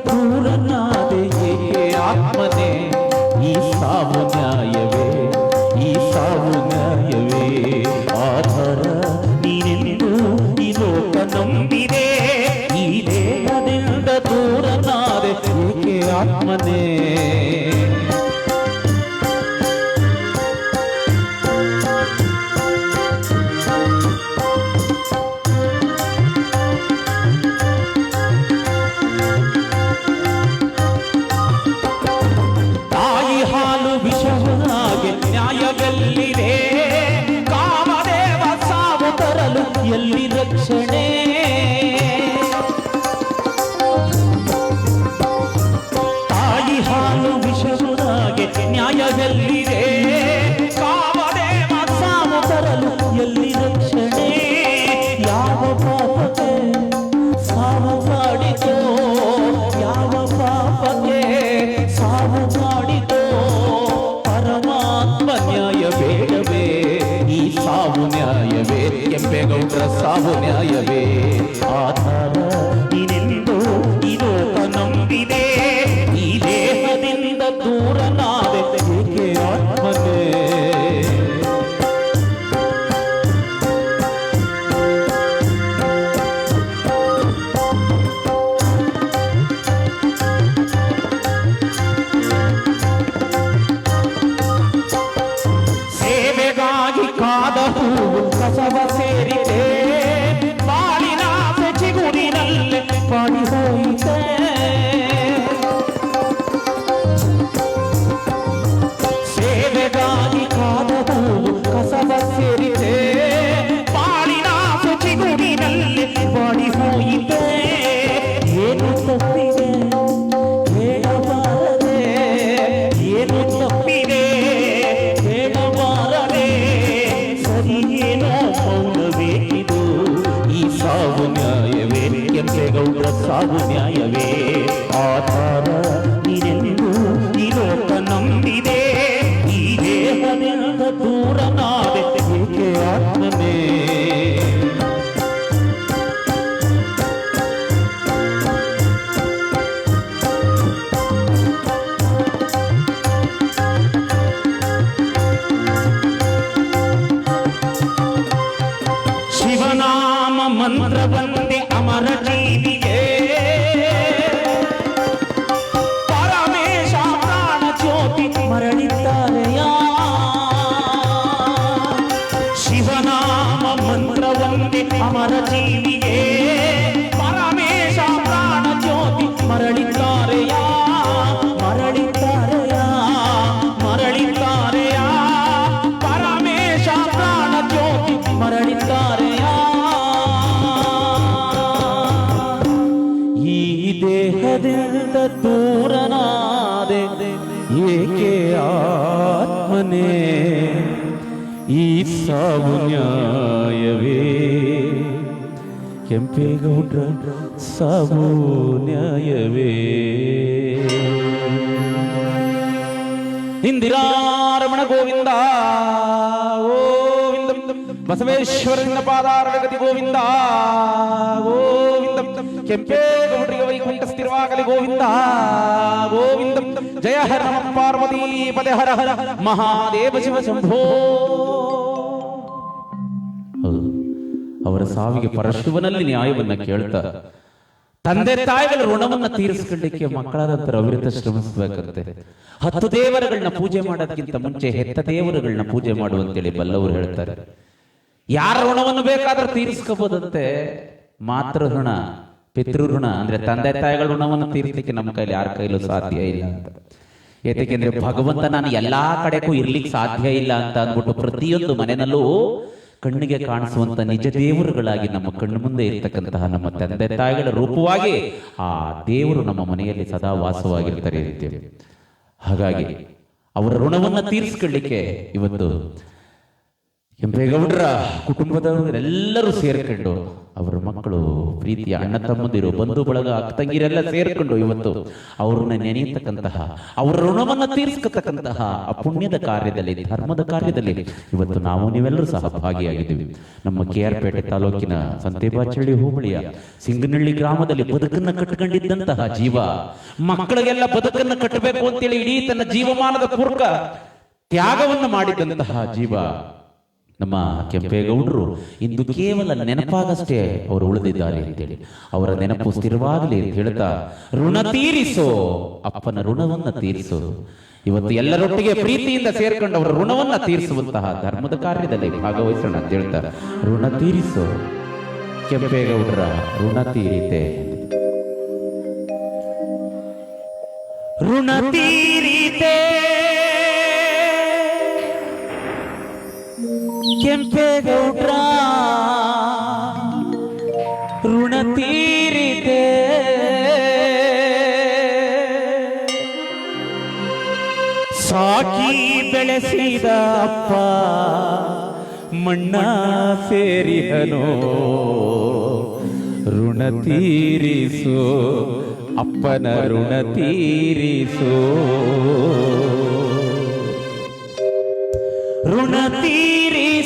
ದೇಹದಿಂದ ದೂರನಾದೆ ಏಕೆ ಆತ್ಮನೇ ಈ ಸಾವು ನ್ಯಾಯವೇ ಈ ಸಾವು ನ್ಯಾಯವೇ ಆಧಾರ ನೀನೆಂದು ಈ ಲೋಕ ನಂಬಿದೆ ಈ ದೇಹದಿಂದ ದೂರನಾದೆ ಏಕೆ ಆತ್ಮನೇ எல்லின ಕೆಂಪೇಗೌಡರ ಸಾವು ನ್ಯಾಯವೇ ಆಧಾರ మంత్రవంతి అమర జీవి ಈ ಸಾವು ನ್ಯಾಯವೇ ಕೆಂಪೇಗೌಡ್ರ ಸಾವು ನ್ಯಾಯವೇ ಇಂದಿರಾರಮಣ ಗೋವಿಂದ ಗೋವಿಂದ ಬಸವೇಶ್ವರನ ಪಾದಾರಗತಿ ಗೋವಿಂದ ಗೋವಿಂದ ಕೆಂಪೇಗೌಡರಿಗೆ ವೈಕುಂಠ ಸ್ಥಿರವಾಗಲಿ ಗೋವಿಂದ ಗೋವಿಂದ ಜಯ ಹರ ನಮ ಪಾರ್ವತಿ ಪದೇ ಹರ ಹರ ಮಹಾದೇವ ಶಿವ ಶಂಭೋ ಹೌದು ಅವರ ಸಾವಿಗೆ ಪರಶುವನಲ್ಲಿ ನ್ಯಾಯವನ್ನ ಕೇಳ್ತಾ, ತಂದೆ ತಾಯಿಗಳ ಋಣವನ್ನ ತೀರಿಸಿಕೊಳ್ಳಿಕ್ಕೆ ಮಕ್ಕಳಾದಂತರ ಅವಿರತ ಶ್ರಮಿಸಬೇಕಂತೆ ಹತ್ತು ದೇವರುಗಳನ್ನ ಪೂಜೆ ಮಾಡೋದಕ್ಕಿಂತ ಮುಂಚೆ ಹೆತ್ತ ದೇವರುಗಳನ್ನ ಪೂಜೆ ಮಾಡುವಂತೇಳಿ ಬಲ್ಲವರು ಹೇಳ್ತಾರೆ. ಯಾರ ಋಣವನ್ನು ಬೇಕಾದ್ರೂ ತೀರಿಸ್ಕೋಬಹುದಂತೆ ಮಾತೃ ಋಣ, ಪಿತೃ ಋಣ, ಅಂದ್ರೆ ತಂದೆ ತಾಯಿಗಳ ಋಣವನ್ನು ತೀರಿಸಲಿಕ್ಕೆ ನಮ್ಮ ಕೈಲಿ ಯಾರ ಕೈಲೂ ಸಾಧ್ಯ ಇಲ್ಲ ಅಂತ. ಏತಕ್ಕೆಂದ್ರೆ ಭಗವಂತ ನಾನು ಎಲ್ಲಾ ಕಡೆಗೂ ಇರ್ಲಿಕ್ಕೆ ಸಾಧ್ಯ ಇಲ್ಲ ಅಂತ ಅಂದ್ಬಿಟ್ಟು ಪ್ರತಿಯೊಂದು ಮನೆಯಲ್ಲೂ ಕಣ್ಣಿಗೆ ಕಾಣಿಸುವಂತ ನಿಜ ದೇವರುಗಳಾಗಿ ನಮ್ಮ ಕಣ್ಣು ಮುಂದೆ ಇರ್ತಕ್ಕಂತಹ ನಮ್ಮ ತಂದೆ ತಾಯಿಗಳ ರೂಪವಾಗಿ ಆ ದೇವರು ನಮ್ಮ ಮನೆಯಲ್ಲಿ ಸದಾ ವಾಸವಾಗಿರ್ತಾರೆ ಹಾಗಾಗಿ ಅವರ ಋಣವನ್ನ ತೀರಿಸ್ಕೊಳ್ಳಿಕ್ಕೆ ಇವತ್ತು ಕೆಂಪೇಗೌಡರ ಕುಟುಂಬದವರೆಲ್ಲರೂ ಸೇರ್ಕೊಂಡು ಅವರ ಮಕ್ಕಳು ಪ್ರೀತಿಯ ಅಣ್ಣ ತಮ್ಮಂದಿರು ಬಂಧು ಬಳಗ ಅಕ್ಕ ತಂಗಿರೆಲ್ಲ ಸೇರ್ಕೊಂಡು ಇವತ್ತು ಅವ್ರನ್ನ ನೆನೆಯತಕ್ಕಂತಹ, ಅವರ ಋಣವನ್ನ ತೀರಿಸ್ಕತಕ್ಕಂತಹ ಪುಣ್ಯದ ಕಾರ್ಯದಲ್ಲಿ, ಧರ್ಮದ ಕಾರ್ಯದಲ್ಲಿ ಇವತ್ತು ನಾವು ನೀವೆಲ್ಲರೂ ಸಹ ಭಾಗಿಯಾಗಿದ್ದೀವಿ. ನಮ್ಮ ಕೆ ಆರ್ ಪೇಟೆ ತಾಲೂಕಿನ ಸಂತೇಬಾಚಳ್ಳಿ ಹೋಬಳಿಯ ಸಿಂಗನಳ್ಳಿ ಗ್ರಾಮದಲ್ಲಿ ಬದುಕನ್ನ ಕಟ್ಕೊಂಡಿದ್ದಂತಹ ಜೀವ, ಮಕ್ಕಳಿಗೆಲ್ಲ ಬದುಕನ್ನ ಕಟ್ಟಬೇಕು ಅಂತೇಳಿ ಇಡೀ ತನ್ನ ಜೀವಮಾನದ ಪೂರ್ಕ ತ್ಯಾಗವನ್ನು ಮಾಡಿದಂತಹ ಜೀವ ನಮ್ಮ ಕೆಂಪೇಗೌಡರು ಇಂದು ಕೇವಲ ನೆನಪಾಗಷ್ಟೇ ಅವರು ಉಳಿದಿದ್ದಾರೆ ಅಂತೇಳಿ. ಅವರ ನೆನಪು ಸ್ಥಿರವಾಗಲಿ ಅಂತ ಹೇಳ್ತಾ, ಋಣ ತೀರಿಸೋ, ಅಪ್ಪನ ಋಣವನ್ನ ತೀರಿಸೋ. ಇವತ್ತು ಎಲ್ಲರೊಟ್ಟಿಗೆ ಪ್ರೀತಿಯಿಂದ ಸೇರ್ಕೊಂಡು ಅವರ ಋಣವನ್ನ ತೀರಿಸುವಂತಹ ಧರ್ಮದ ಕಾರ್ಯದಲ್ಲಿ ಭಾಗವಹಿಸೋಣ ಅಂತ ಹೇಳ್ತಾರೆ ಋಣ ತೀರಿಸೋ, ಕೆಂಪೇಗೌಡರ ಋಣ ತೀರಿತೆ. ಋಣ ತೀರಿತೆ. ಕೆಂಪೇಗೌಡ್ರ ಋಣ ತೀರಿದೆ ಸಾಕಿ ಬೆಳೆಸಿದ ಅಪ್ಪ, ಮಣ್ಣ ಸೇರಿಹನೋ. ಋಣ ತೀರಿಸೋ, ಅಪ್ಪನ ಋಣ ತೀರಿಸೋ. ಋಣ ತೀರಿಸೋ.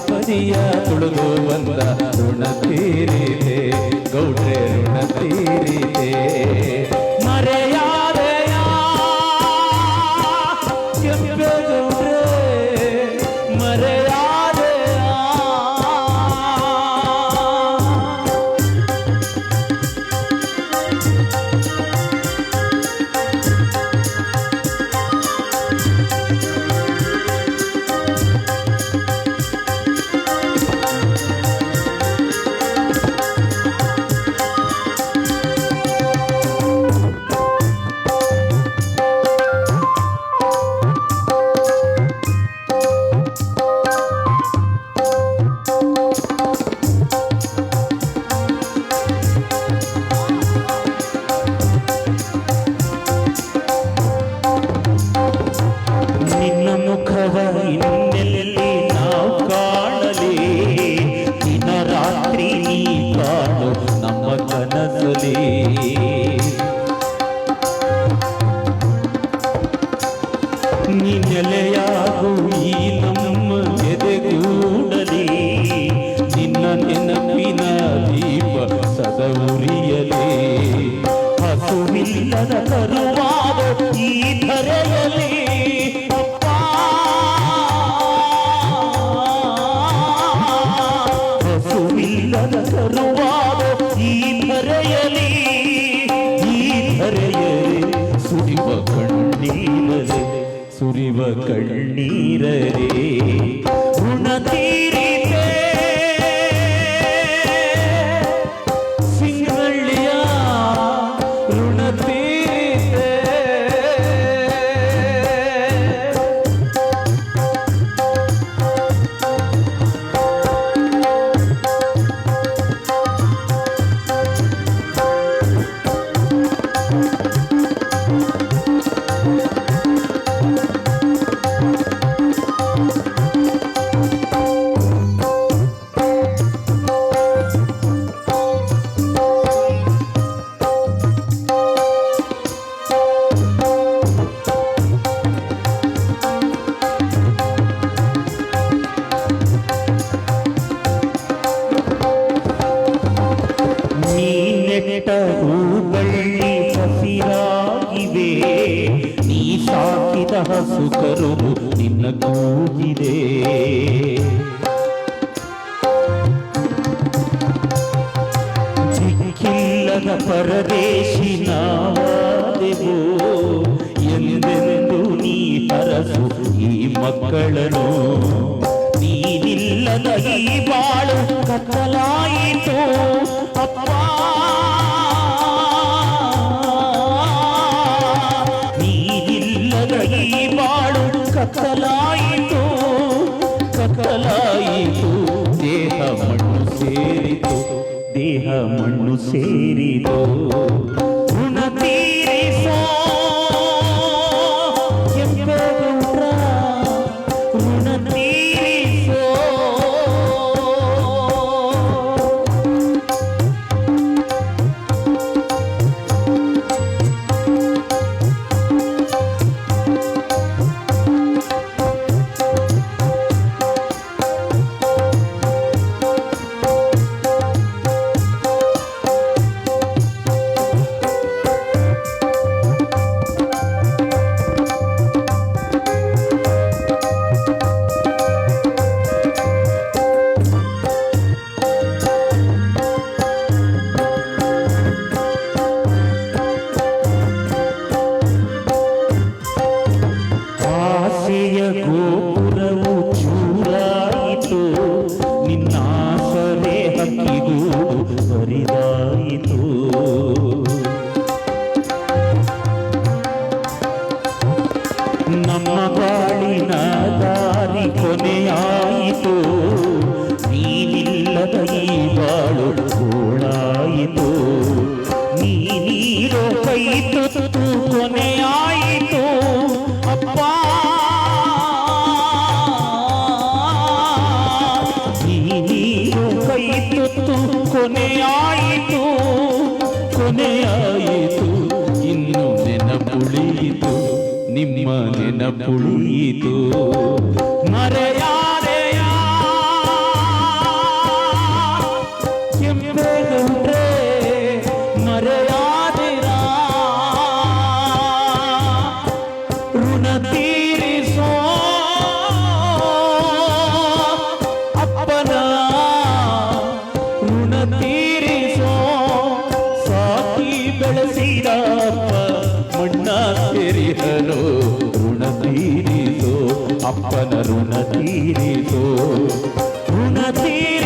ಸಪ್ತಪದಿಯ ತುಳುಗು ಬಂದ ಋಣ ತೀರಿದೆ ಗೌಡ್ರೆ ಋಣ ತೀರಿದೆ ನೆಟ್ಟ ಹೂಬಳ್ಳಿ ಹಸಿರಾಗಿವೆ ನೀ ಸಾಕಿದ ಹಸುಕರು ನಿನ್ನ ಕೂಗಿದೆ. ದಿಕ್ಕಿಲ್ಲದ ಪರದೇಶಿ ನಾವಾದೆವು ಎಂದೆಂದು ನೀ ಹರಸು ಈ ಮಕ್ಕಳನು ನೀನಿಲ್ಲದ ಈ ಬಾಳು ಕತ್ತಲಾಯಿತು. ಕತ್ತಲಾಯಿತು ಕತ್ತಲಾಯಿತು ದೇಹ ಮಣ್ಣು ಸೇರಿತು ದೇಹ ಮಣ್ಣು ಸೇರಿತು ಆಸೆಯ ಗೋಪುರವು ನೆನಪುಳಿಯಿತು ಮರೆಯಾದೆಯ? ಕೆಂಪೇಗೌಡ್ರೆ ಮರೆಯಾದಿರ? ಋಣ ತೀರಿಸೋ ಅಪ್ಪನ ಋಣ ತೀರಿಸೋ ಸಾಕಿ ಬೆಳೆಸಿದ ಮಣ್ಣ ತೀರಿಸೋ ಅಪ್ಪನ ಋಣ ತೀರಿಸೋ ಋಣ ತೀರಿಸೋ